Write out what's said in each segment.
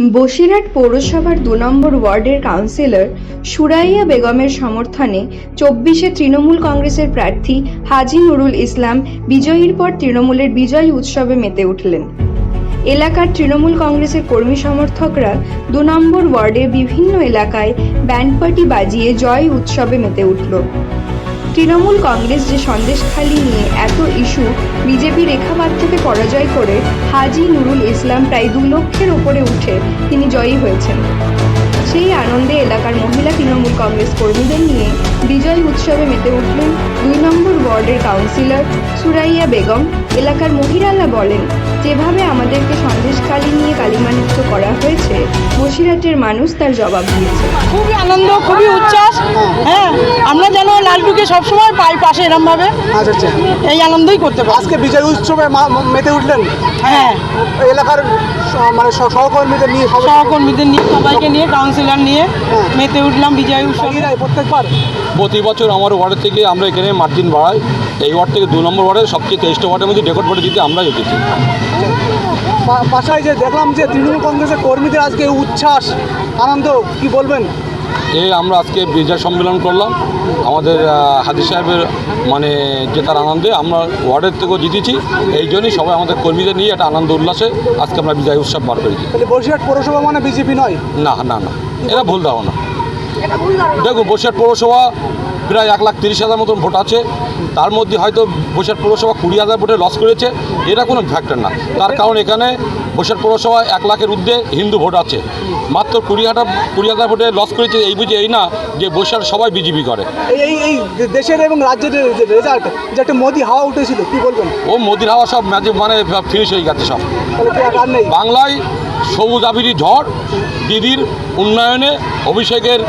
বসিরহাট পৌরসভার দু নম্বর ওয়ার্ডের কাউন্সিলর সুরাইয়া বেগমের সমর্থনে চব্বিশে তৃণমূল কংগ্রেসের প্রার্থী হাজি নুরুল ইসলাম বিজয়ীর পর তৃণমূলের বিজয় উৎসবে মেতে উঠলেন। এলাকার তৃণমূল কংগ্রেসের কর্মী সমর্থকরা দু নম্বর ওয়ার্ডের বিভিন্ন এলাকায় ব্যান্ড পার্টি বাজিয়ে জয় উৎসবে মেতে উঠল। তৃণমূল কংগ্রেস যে সন্দেশখালি নিয়ে এত ইস্যু, বিজেপি রেখাপাত্রকে পরাজয় করে হাজি নুরুল ইসলাম প্রায় দু লক্ষের ওপরে উঠে তিনি জয়ী হয়েছেন। সেই আনন্দে এলাকার মহিলা তৃণমূল কংগ্রেস কর্মীদের নিয়ে বিজয় উৎসবে মেতে উঠলেন দুই নম্বর ওয়ার্ডের কাউন্সিলর সুরাইয়া বেগম। এলাকার মহিলারা বলেন, যেভাবে আমাদেরকে সন্দেশখালি নিয়ে কালিমালিপ্ত করা হয়েছে, বসিরহাটের মানুষ তার জবাব দিয়েছে। খুবই আনন্দ, খুবই উচ্ছ্বাস হ্যাঁ আমরা যেন লালটুকে সবসময় পাই পাশে এরমভাবে। আচ্ছা আচ্ছা। এই আনন্দই করতে পারি। আজকে বিজয় উৎসবে মা- মেতে উঠলেন? হ্যাঁ। এলাকার মানে স- সহকর্মীদের নিয়ে সহকর্মীদের নিয়ে সবাইকে নিয়ে কাউন্সিলর নিয়ে হ্যাঁ। মেতে উঠলাম বিজয় উৎসবে। প্রত্যেকবার? প্রতি বছর আমার ওয়ার্ডের থেকে আমরা এখানে মার্জিন বাড়াই। এই ওয়ার্ড থেকে দু নম্বর ওয়ার্ডের সবচেয়ে তেইশটা ওয়ার্ডের মধ্যে রেকর্ড ভোটে দিতে আমরা জিতেছি। পা- পাশায় যে দেখলাম যে তৃণমূল কংগ্রেসের কর্মীদের আজকে উচ্ছ্বাস আনন্দ কি বলবেন? এই আমরা আজকে বিজয় সম্মেলন করলাম। আমাদের আহ, হাজি সাহেবের মানে জেতার আনন্দে আমরা ওয়ার্ডের থেকেও জিতেছি। এই জন্যই সবাই আমাদের কর্মীদের নিয়ে একটা আনন্দ উল্লাসে আজকে আমরা বিজয় উৎসব পার করেছি। তাহলে বসিরহাট পৌরসভা মানে বিজেপি নয়? না না না। এটা ভুল ধারণা। দেখুন বসিরহাট পৌরসভা প্রায় এক লাখ তিরিশ হাজার মতন ভোট আছে। তার মধ্যে হয়তো বসিরহাট পৌরসভা কুড়ি হাজার ভোটে লস করেছে। এটা কোনো ফ্যাক্টর না। তার কারণ এখানে বসিরহাট পৌরসভায় এক লাখের ঊর্ধ্বে হিন্দু ভোট আছে। মাত্র কুড়ি হাজার কুড়ি হাজার ভোটে লস করেছে এই বুঝে এই না যে বসিরহাট সবাই বিজেপি করে। এই এই দেশের এবং রাজ্যের রেজাল্ট যে একটা মোদি হাওয়া উঠেছিল কি বলবেন? ও মোদির হাওয়া সব ম্যাজিক মানে ফিনিশ হয়ে গেছে সব। বাংলায় সবুজ আবিরি ঝড় দিদির উন্নয়নে অভিষেকের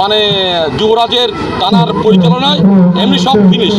মানে যুবরাজের টানার পরিচালনায় এমনি সব ফিনিশ